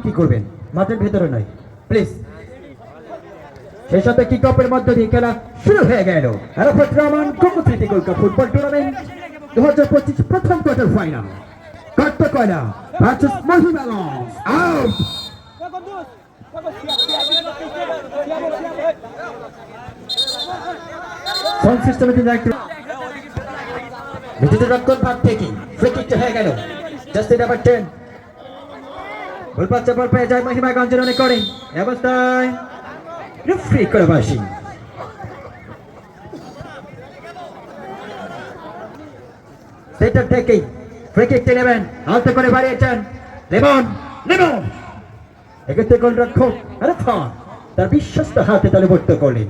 বিক্রি করবেন? মাঠের ভেতরে নয়। প্লিজ সেই সাথে কিক অফের মধ্য দিয়ে খেলা শুরু হয়ে গেল। আরাফাত রহমান কোকো স্মৃতি গোল্ড ফুটবল টুর্নামেন্ট দু হাজার পঁচিশ প্রথম কোয়ার্টার ফাইনাল কাট্ট কয়লা? ভার্সেস মহিমাগঞ্জ আউট সাউন্ড সিস্টেমে কিন্তু একটু ভাগ থেকে ফ্রি কিকটা হয়ে গেল। জাস্ট নাম্বার টেন পাচ্ছে বল পেয়ে যায় মহিমাগঞ্জের অনেক করে। অবস্থায় ফ্রি করে বাসি সেটার থেকেই ফ্রি কিকটা নেবেন। করে বাড়িয়েছেন। এক্ষেত্রে তার বিশ্বস্ত হাতে তালিবদ্ধ করলেন।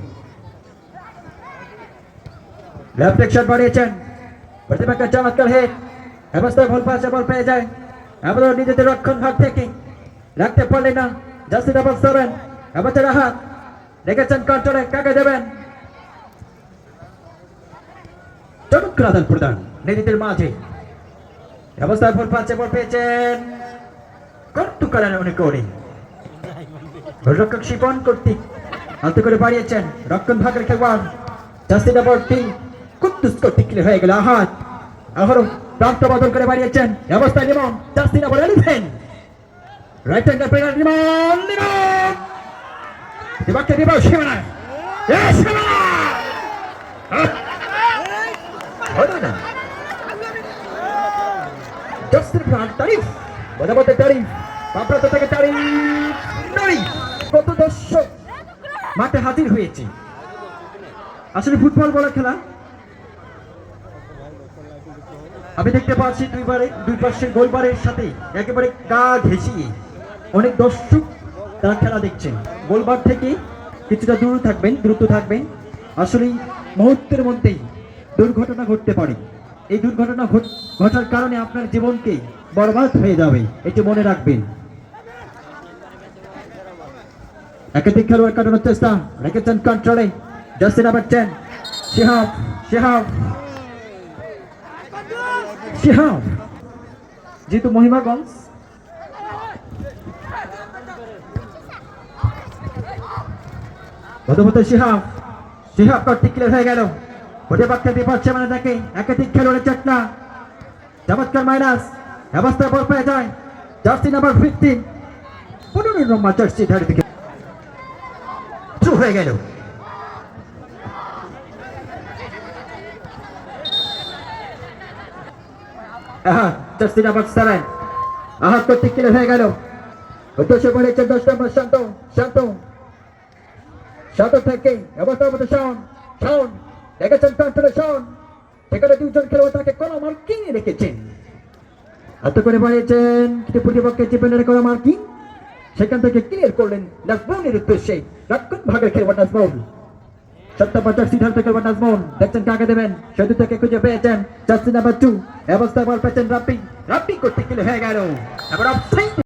লেফট শট বাড়িয়েছেন। প্রতিপক্ষের চমৎকার হেড অবস্থায় ভুল পাশে বল পেয়ে যায়। আমাদের নিজেদের রক্ষণ ভাগ থেকে রাখতে পারলেন না জাস্তি ডাবল সেভেন অবস্থায় হাত রেখেছেন কন্ট্রোলে কাকে দেবেন? চমৎকার আদান প্রদান মাঝে। পাচ্ছে বল পেয়েছেন করেন উনি করে গোলরক্ষক শিপন কর্তৃক করে বাড়িয়েছেন, রক্ষণ ভাগের খেলোয়াড়। জাস্তি ডাবল টিম কর্তৃক হয়ে গেল, আহাত। প্রান্ত বদল করে বাড়িয়েছেন অবস্থায় Limon জাস্তি double right hander player Limon Limon দিবাককে দিব সীমানায় এ সীমানা হলো না জাস্টির প্রাণ তারিফ বলে বলতে তারিফ পাপড়াতে থেকে তারিফ নই কত দর্শক মাঠে হাজির হয়েছে। আসলে ফুটবল বলা খেলা। আমি দেখতে পাচ্ছি দুইবারে দুই পাশের গোলবারের সাথে একেবারে গা ঘেঁষিয়ে। অনেক দর্শক তারা খেলা দেখছেন। গোলবার থেকে কিছুটা দূর থাকবেন দ্রুত থাকবেন। আসলে মুহূর্তের মধ্যেই দুর্ঘটনা ঘটতে পারে। এই দুর্ঘটনা ঘটার কারণে আপনার জীবনকে বরবাদ হয়ে যাবে, এটি মনে রাখবেন। একাধিক খেলোয়াড় কাটানোর চেষ্টা রেখেছেন কন্ট্রোলে, জাস্টিন আবার টেন শিহাব শিহাব শিহাব। যেহেতু মহিমাগঞ্জ প্রথমত শিহাব শিহাব কর্তৃক ক্লিয়ার হয়ে গেল? প্রতিপক্ষের বিপক্ষে মানে দেখে একাধিক খেলোয়াড়ের চেষ্টা চমৎকার মাইনাস অবস্থায় বল পেয়ে যায়। জার্সি নাম্বার ফিফটিন পনেরো নম্বর জার্সি ধারে দিকে থ্রু হয়ে গেল। জার্সি নাম্বার সেভেন আহাত কর্তৃক ক্লিয়ার হয়ে গেল? উদ্দেশ্য করেছে দশ নম্বর, শান্ত শান্ত। শান্ত থেকে অবস্থার মধ্যে শাওন শাওন। দেখেছেন কন্ট্রোলে শাওন? সেখানে দুজন খেলোয়াড় তাকে কলা মার্কিং রেখেছেন। এত করে কিন্তু প্রতিপক্ষের চিপেনের কলা মার্কিং? সেখান থেকে ক্লিয়ার করলেন নাজমৌনের উদ্দেশ্যে। রক্ষণ ভাগের খেলোয়াড় পঞ্চাশ সিট থেকে খেলোয়াড় নাজমৌল দেখছেন কাকে দেবেন? সেতু থেকে খুঁজে পেয়েছেন টু বল পেয়েছেন রাব্বি। রাব্বি করতে গেলে হয়ে গেল।